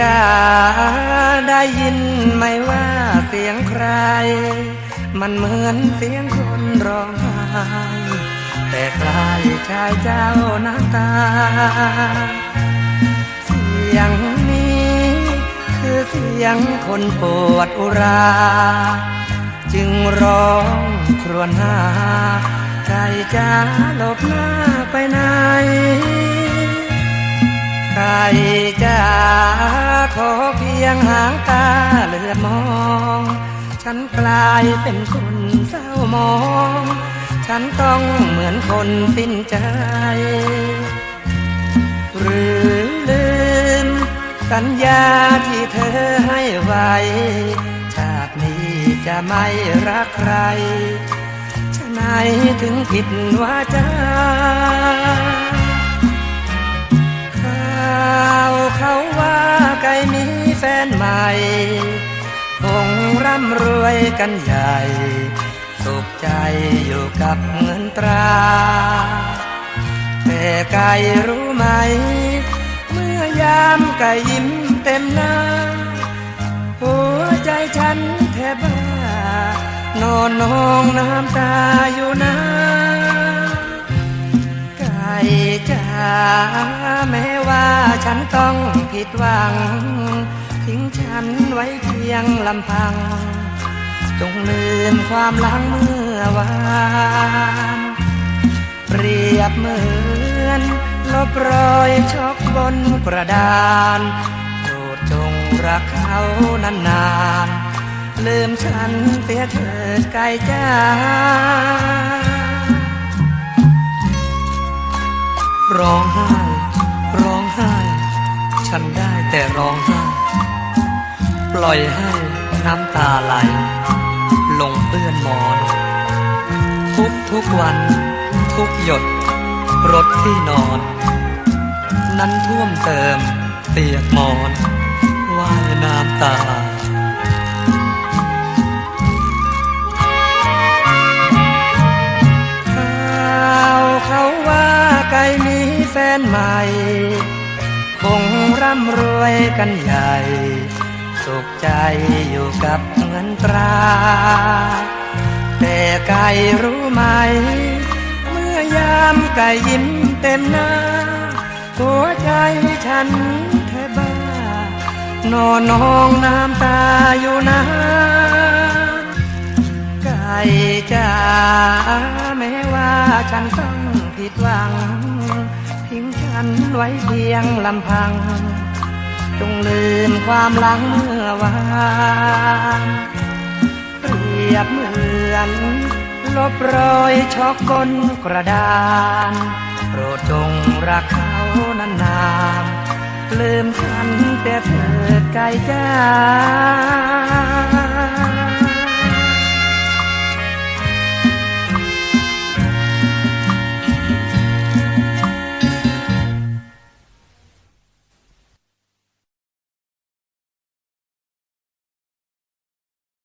จะได้ยินไหมว่าเสียงใคร มันเหมือนเสียงคนร้องไห้แต่ใคล้ายชายเจ้าน้ำตา เสียงนี้คือเสียงคนปวดอุรา จึงร้องครวญหาใจจะหลบหน้าไปไหนใครจะ ขอเพียงหางตาเลือดมอง ฉันกลายเป็นคนเศร้ามอง ฉันต้องเหมือนคนสิ้นใจ หรือลืม สัญญาที่เธอให้ไว้ ชาตินี้จะไม่รักใครฉะไหนถึงผิดว่าจา แฟนใหม่คงร่ำรวยกันใหญ่ สุขใจอยู่กับเงินตราแต่ไก่รู้ไหม เมื่อยามไก่ยิ้มเต็มหน้า หัวใจฉันแทบบ้านอนนองน้ำตาอยู่นะไก่จ๋าแม้ว่าฉันต้องผิดหวัง ทิ้งฉันไว้เพียงลำพัง จงลืมความหลังเมื่อวานเปรียบเหมือนลบรอยช็อกบนกระดานโปรดจงรักเขานานๆลืมฉันเสียเถิดไก่จ้าร้องไห้ ร้องไห้ ฉันได้แต่ร้องไห้ ปล่อยให้น้ำตาไหล ลงเปื้อนมอน ทุกทุกวัน ทุกหยด รถที่นอน นั้นท่วมเติมเปียกมอนว่ายน้ำตาข่าวเขาว่าไก่มีแฟนใหม่ คงร่ำรวยกันใหญ่ สุขใจอยู่กับเงินตรา แต่ไก่รู้ไหม เมื่อยามไก่ยิ้มเต็มหน้า หัวใจฉันแทบบ้านอนนองน้ำตาอยู่นานไก่จ๋าแม้ว่าฉันต้องผิดหวังทิ้งฉันไว้เพียงลำพัง จงลืมความหลังเมื่อวานเปรียบเหมือนลบรอยช็อกบนกระดาน โปรดจงรักเขานานๆลืมฉันแต่เธอไกลจ้า